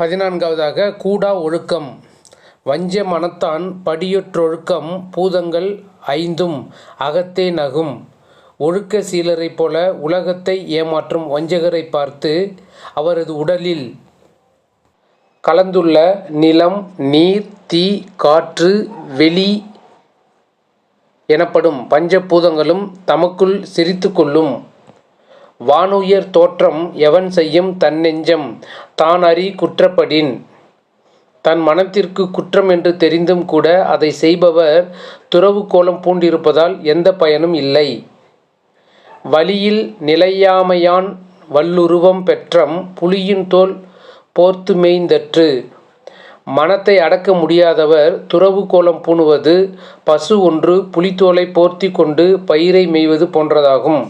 பதினான்காவதாக கூடா ஒழுக்கம். வஞ்ச மனத்தான் படியொற்றொழுக்கம் பூதங்கள் ஐந்தும் அகத்தே நகும். ஒழுக்க சீலரைப் போல உலகத்தை ஏமாற்றும் வஞ்சகரைப் பார்த்து அவரது உடலில் கலந்துள்ள நிலம் நீர் தீ காற்று வெளி எனப்படும் பஞ்சபூதங்களும் தமக்குள் சிரித்து கொள்ளும். வானுயர் தோற்றம் எவன் செய்யும் தன்னெஞ்சம் தான் அறி குற்றப்படின். தன் மனத்திற்கு குற்றம் என்று தெரிந்தும் கூட அதை செய்பவர் துறவு கோலம் பூண்டிருப்பதால் எந்த பயனும் இல்லை. வழியில் நிலையாமையான் வல்லுருவம் பெற்றம் புலியின் தோல் போர்த்து மேய்ந்தற்று. மனத்தை அடக்க முடியாதவர் துறவு கோலம் பூணுவது பசு ஒன்று புலித்தோலை போர்த்தி கொண்டு பயிரை மேய்வது போன்றதாகும்.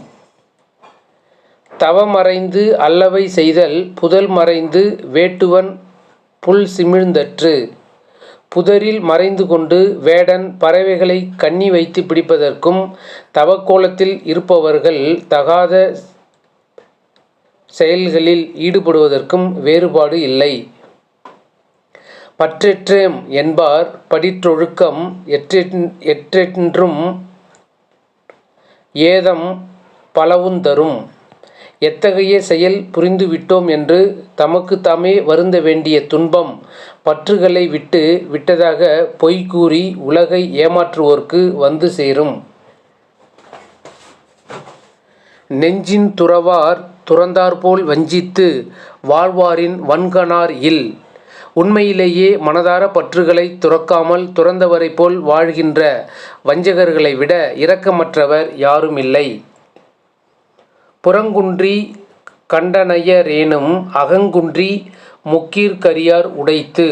தவமறைந்து அல்லவை செய்தல் புதல் மறைந்து வேட்டுவன் புல் சிமிழ்ந்தற்று. புதரில் மறைந்து கொண்டு வேடன் பறவைகளை கண்ணி வைத்து பிடிப்பதற்கும் தவக்கோலத்தில் இருப்பவர்கள் தகாத செயல்களில் ஈடுபடுவதற்கும் வேறுபாடு இல்லை. பற்றெற்றேம் என்பார் படிற்றொழுக்கம் எற்றென் எற்றென்றும் ஏதம் பலவுந்தரும். எத்தகைய செயல் புரிந்துவிட்டோம் என்று தமக்கு தாமே வருந்த வேண்டிய துன்பம் பற்றுகளை விட்டு விட்டதாக பொய் கூறி உலகை ஏமாற்றுவோர்க்கு வந்து சேரும். நெஞ்சின் துறவார் துறந்தாற்போல் வஞ்சித்து வாழ்வாரின் வன்கணார் இல். உண்மையிலேயே மனதார பற்றுகளை துறக்காமல் துறந்தவரைப் போல் வாழ்கின்ற வஞ்சகர்களை விட இரக்கமற்றவர் யாருமில்லை. புறங்குன்றி கண்டனையரேனும் அகங்குன்றி முக்கீர்கரியார் உடைத்து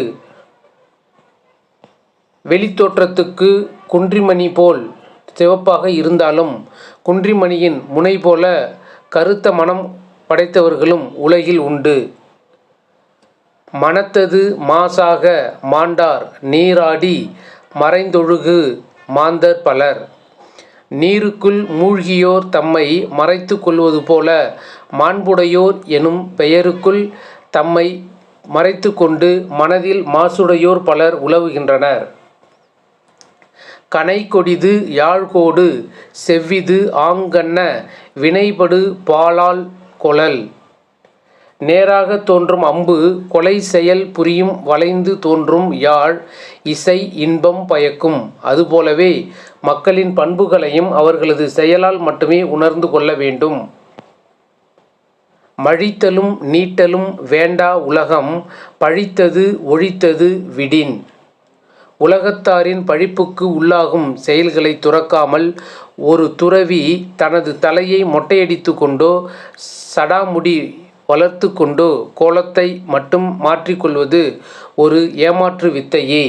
வெளித்தோற்றத்துக்கு குன்றிமணி போல் சிவப்பாக இருந்தாலும் குன்றிமணியின் முனை போல கருத்த மனம் படைத்தவர்களும் உலகில் உண்டு. மனத்தது மாசாக மாண்டார் நீராடி மறைந்தொழுகு மாந்தர் பலர். நீருக்குள் மூழ்கியோர் தம்மை மறைத்து கொள்வது போல மாண்புடையோர் எனும் பெயருக்குள் தம்மை மறைத்து கொண்டு மனதில் மாசுடையோர் பலர் உலவுகின்றனர். கனை கொடிது யாழ்கோடு செவ்விது ஆங்கண்ண வினைபடு பாலால் கொளல் நேராக தோன்றும் அம்பு கொலை செயல் புரியும் வளைந்து தோன்றும் யாழ் இசை இன்பம் பயக்கும். அதுபோலவே மக்களின் பண்புகளையும் அவர்களது செயலால் மட்டுமே உணர்ந்து கொள்ள வேண்டும். மழித்தலும் நீட்டலும் வேண்டா உலகம் பழித்தது ஒழித்தது விடின். உலகத்தாரின் பழிப்புக்கு உள்ளாகும் செயல்களை துறக்காமல் ஒரு துறவி தனது தலையை மொட்டையடித்து கொண்டோ சடாமுடி வளர்த்து கொண்டோ கோலத்தை மட்டும் மாற்றிக்கொள்வது ஒரு ஏமாற்று வித்தையே.